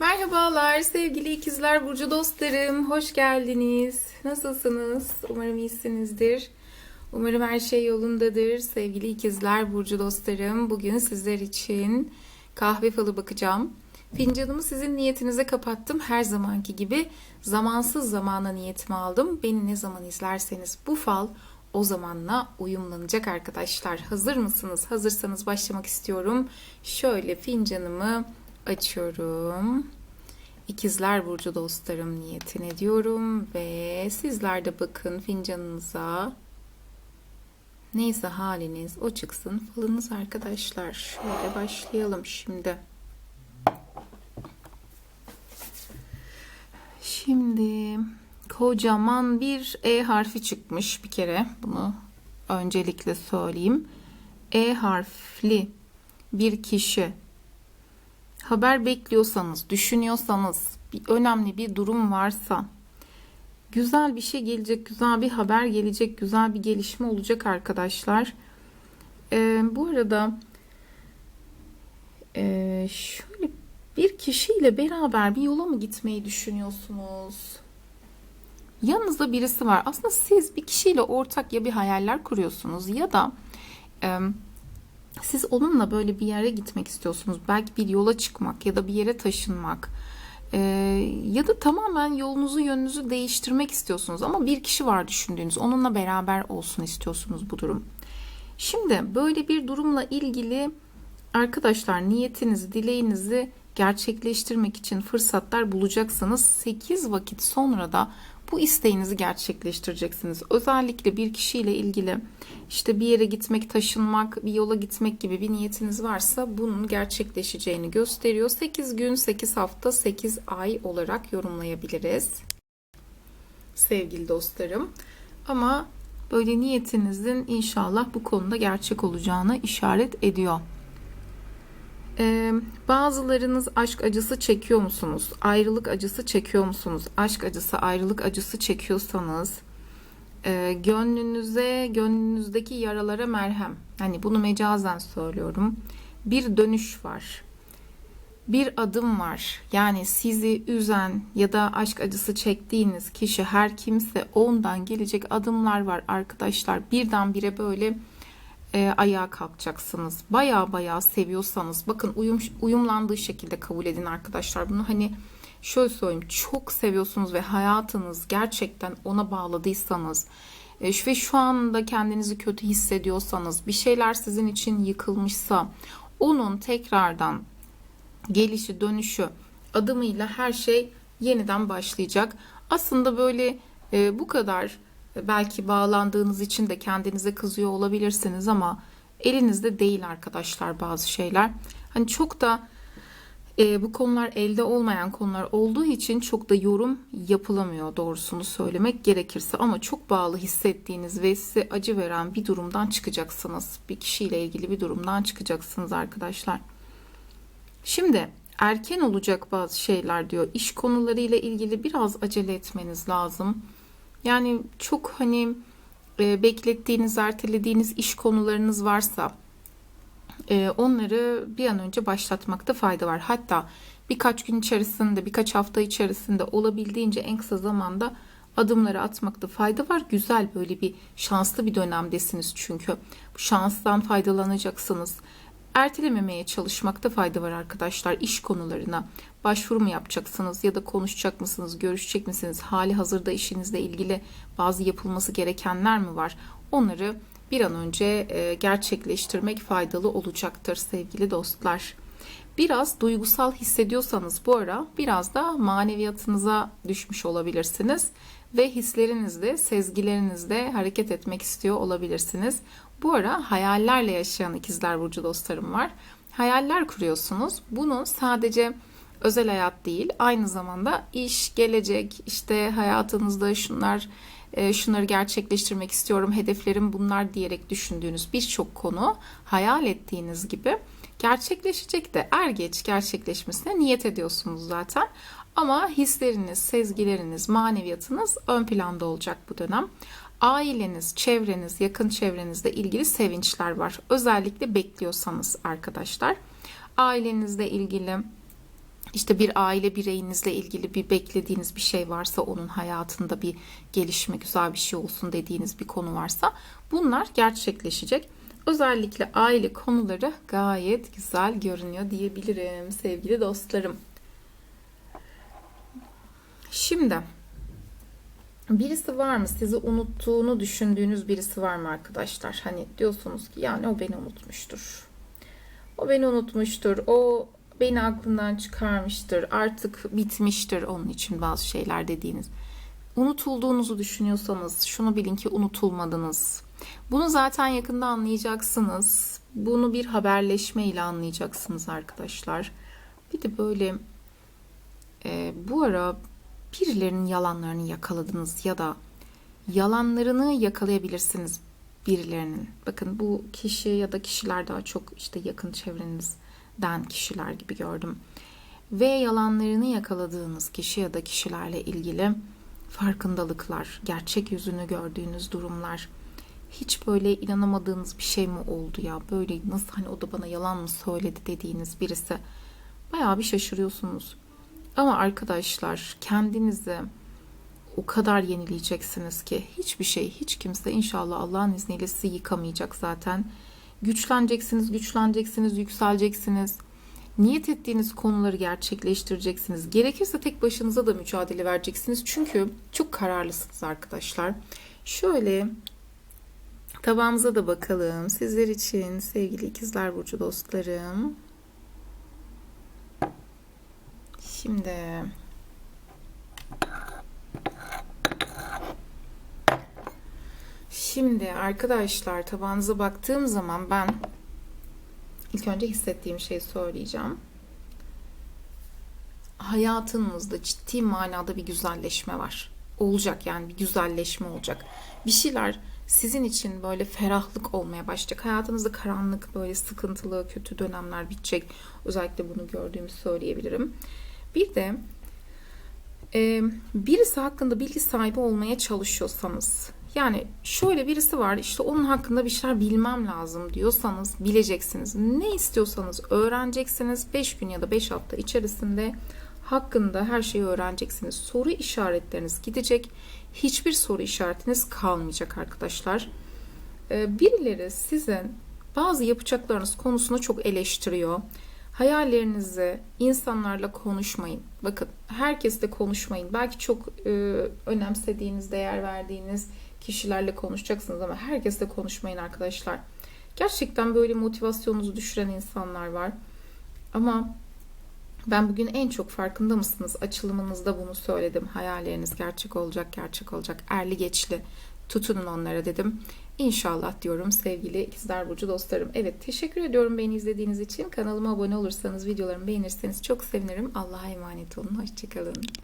Merhabalar sevgili ikizler burcu dostlarım. Hoş geldiniz. Nasılsınız? Umarım iyisinizdir. Umarım her şey yolundadır. Sevgili ikizler burcu dostlarım. Bugün sizler için kahve falı bakacağım. Fincanımı sizin niyetinize kapattım. Her zamanki gibi zamansız zamana niyetimi aldım. Beni ne zaman izlerseniz bu fal o zamanla uyumlanacak arkadaşlar. Hazır mısınız? Hazırsanız başlamak istiyorum. Şöyle fincanımı açıyorum. İkizler Burcu dostlarım niyetine diyorum ve sizler de bakın fincanınıza. Neyse haliniz o çıksın falınız arkadaşlar. Şöyle başlayalım şimdi. Şimdi kocaman bir E harfi çıkmış bir kere. Bunu öncelikle söyleyeyim. E harfli bir kişi haber bekliyorsanız, düşünüyorsanız, bir önemli bir durum varsa, güzel bir şey gelecek, güzel bir haber gelecek, güzel bir gelişme olacak arkadaşlar. Ee, bu arada e, şöyle bir kişiyle beraber bir yola mı gitmeyi düşünüyorsunuz? Yanınızda birisi var. Aslında siz bir kişiyle ortak ya bir hayaller kuruyorsunuz ya da e, siz onunla böyle bir yere gitmek istiyorsunuz. Belki bir yola çıkmak ya da bir yere taşınmak. Ee, ya da tamamen yolunuzu yönünüzü değiştirmek istiyorsunuz ama bir kişi var düşündüğünüz onunla beraber olsun istiyorsunuz bu durum. Şimdi böyle bir durumla ilgili arkadaşlar niyetinizi, dileğinizi gerçekleştirmek için fırsatlar bulacaksınız. 8 vakit sonra da bu isteğinizi gerçekleştireceksiniz. Özellikle bir kişiyle ilgili işte bir yere gitmek, taşınmak, bir yola gitmek gibi bir niyetiniz varsa bunun gerçekleşeceğini gösteriyor. 8 gün, 8 hafta, 8 ay olarak yorumlayabiliriz. Sevgili dostlarım. Ama böyle niyetinizin inşallah bu konuda gerçek olacağını işaret ediyor. Ee, bazılarınız aşk acısı çekiyor musunuz? Ayrılık acısı çekiyor musunuz? Aşk acısı, ayrılık acısı çekiyorsanız e, gönlünüze, gönlünüzdeki yaralara merhem. Hani bunu mecazen söylüyorum. Bir dönüş var. Bir adım var. Yani sizi üzen ya da aşk acısı çektiğiniz kişi her kimse ondan gelecek adımlar var arkadaşlar. Birdenbire böyle e, ayağa kalkacaksınız. Baya baya seviyorsanız bakın uyum, uyumlandığı şekilde kabul edin arkadaşlar. Bunu hani şöyle söyleyeyim çok seviyorsunuz ve hayatınız gerçekten ona bağladıysanız e, ve şu anda kendinizi kötü hissediyorsanız bir şeyler sizin için yıkılmışsa onun tekrardan gelişi dönüşü adımıyla her şey yeniden başlayacak. Aslında böyle e, bu kadar belki bağlandığınız için de kendinize kızıyor olabilirsiniz ama elinizde değil arkadaşlar bazı şeyler. Hani çok da e, bu konular elde olmayan konular olduğu için çok da yorum yapılamıyor doğrusunu söylemek gerekirse ama çok bağlı hissettiğiniz ve size acı veren bir durumdan çıkacaksınız. Bir kişiyle ilgili bir durumdan çıkacaksınız arkadaşlar. Şimdi erken olacak bazı şeyler diyor. İş konularıyla ilgili biraz acele etmeniz lazım. Yani çok hani e, beklettiğiniz, ertelediğiniz iş konularınız varsa e, onları bir an önce başlatmakta fayda var. Hatta birkaç gün içerisinde, birkaç hafta içerisinde olabildiğince en kısa zamanda adımları atmakta fayda var. Güzel böyle bir şanslı bir dönemdesiniz çünkü. Bu şanstan faydalanacaksınız ertelememeye çalışmakta fayda var arkadaşlar. İş konularına başvuru mu yapacaksınız ya da konuşacak mısınız, görüşecek misiniz? Hali hazırda işinizle ilgili bazı yapılması gerekenler mi var? Onları bir an önce e, gerçekleştirmek faydalı olacaktır sevgili dostlar. Biraz duygusal hissediyorsanız bu ara biraz da maneviyatınıza düşmüş olabilirsiniz ve hislerinizde, sezgilerinizde hareket etmek istiyor olabilirsiniz. Bu ara hayallerle yaşayan ikizler burcu dostlarım var. Hayaller kuruyorsunuz. Bunun sadece özel hayat değil, aynı zamanda iş, gelecek, işte hayatınızda şunlar e, şunları gerçekleştirmek istiyorum, hedeflerim bunlar diyerek düşündüğünüz birçok konu hayal ettiğiniz gibi gerçekleşecek de er geç gerçekleşmesine niyet ediyorsunuz zaten. Ama hisleriniz, sezgileriniz, maneviyatınız ön planda olacak bu dönem. Aileniz, çevreniz, yakın çevrenizle ilgili sevinçler var. Özellikle bekliyorsanız arkadaşlar. Ailenizle ilgili işte bir aile bireyinizle ilgili bir beklediğiniz bir şey varsa onun hayatında bir gelişme güzel bir şey olsun dediğiniz bir konu varsa bunlar gerçekleşecek. Özellikle aile konuları gayet güzel görünüyor diyebilirim sevgili dostlarım. Şimdi birisi var mı? Sizi unuttuğunu düşündüğünüz birisi var mı arkadaşlar? Hani diyorsunuz ki yani o beni unutmuştur. O beni unutmuştur. O beni aklından çıkarmıştır. Artık bitmiştir onun için bazı şeyler dediğiniz. Unutulduğunuzu düşünüyorsanız şunu bilin ki unutulmadınız. Bunu zaten yakında anlayacaksınız. Bunu bir haberleşme ile anlayacaksınız arkadaşlar. Bir de böyle e, bu ara birilerinin yalanlarını yakaladınız ya da yalanlarını yakalayabilirsiniz birilerinin. Bakın bu kişi ya da kişiler daha çok işte yakın çevrenizden kişiler gibi gördüm. Ve yalanlarını yakaladığınız kişi ya da kişilerle ilgili farkındalıklar, gerçek yüzünü gördüğünüz durumlar, hiç böyle inanamadığınız bir şey mi oldu ya? Böyle nasıl hani o da bana yalan mı söyledi dediğiniz birisi. Bayağı bir şaşırıyorsunuz. Ama arkadaşlar kendinizi o kadar yenileyeceksiniz ki hiçbir şey, hiç kimse inşallah Allah'ın izniyle sizi yıkamayacak zaten. Güçleneceksiniz, güçleneceksiniz, yükseleceksiniz. Niyet ettiğiniz konuları gerçekleştireceksiniz. Gerekirse tek başınıza da mücadele vereceksiniz. Çünkü çok kararlısınız arkadaşlar. Şöyle tabağımıza da bakalım. Sizler için sevgili ikizler burcu dostlarım. Şimdi Şimdi arkadaşlar tabağınıza baktığım zaman ben ilk önce hissettiğim şeyi söyleyeceğim. Hayatınızda ciddi manada bir güzelleşme var. Olacak yani bir güzelleşme olacak. Bir şeyler sizin için böyle ferahlık olmaya başlayacak. Hayatınızda karanlık, böyle sıkıntılı, kötü dönemler bitecek. Özellikle bunu gördüğümü söyleyebilirim. Bir de e, birisi hakkında bilgi sahibi olmaya çalışıyorsanız yani şöyle birisi var işte onun hakkında bir şeyler bilmem lazım diyorsanız bileceksiniz. Ne istiyorsanız öğreneceksiniz. 5 gün ya da 5 hafta içerisinde hakkında her şeyi öğreneceksiniz. Soru işaretleriniz gidecek. Hiçbir soru işaretiniz kalmayacak arkadaşlar. Ee, birileri sizin bazı yapacaklarınız konusunda çok eleştiriyor. Hayallerinizi insanlarla konuşmayın. Bakın herkesle konuşmayın. Belki çok e, önemsediğiniz, değer verdiğiniz kişilerle konuşacaksınız ama herkesle konuşmayın arkadaşlar. Gerçekten böyle motivasyonunuzu düşüren insanlar var. Ama ben bugün en çok farkında mısınız? Açılımınızda bunu söyledim. Hayalleriniz gerçek olacak, gerçek olacak. Erli geçli tutunun onlara dedim. İnşallah diyorum sevgili ikizler burcu dostlarım. Evet teşekkür ediyorum beni izlediğiniz için. Kanalıma abone olursanız, videolarımı beğenirseniz çok sevinirim. Allah'a emanet olun. Hoşçakalın.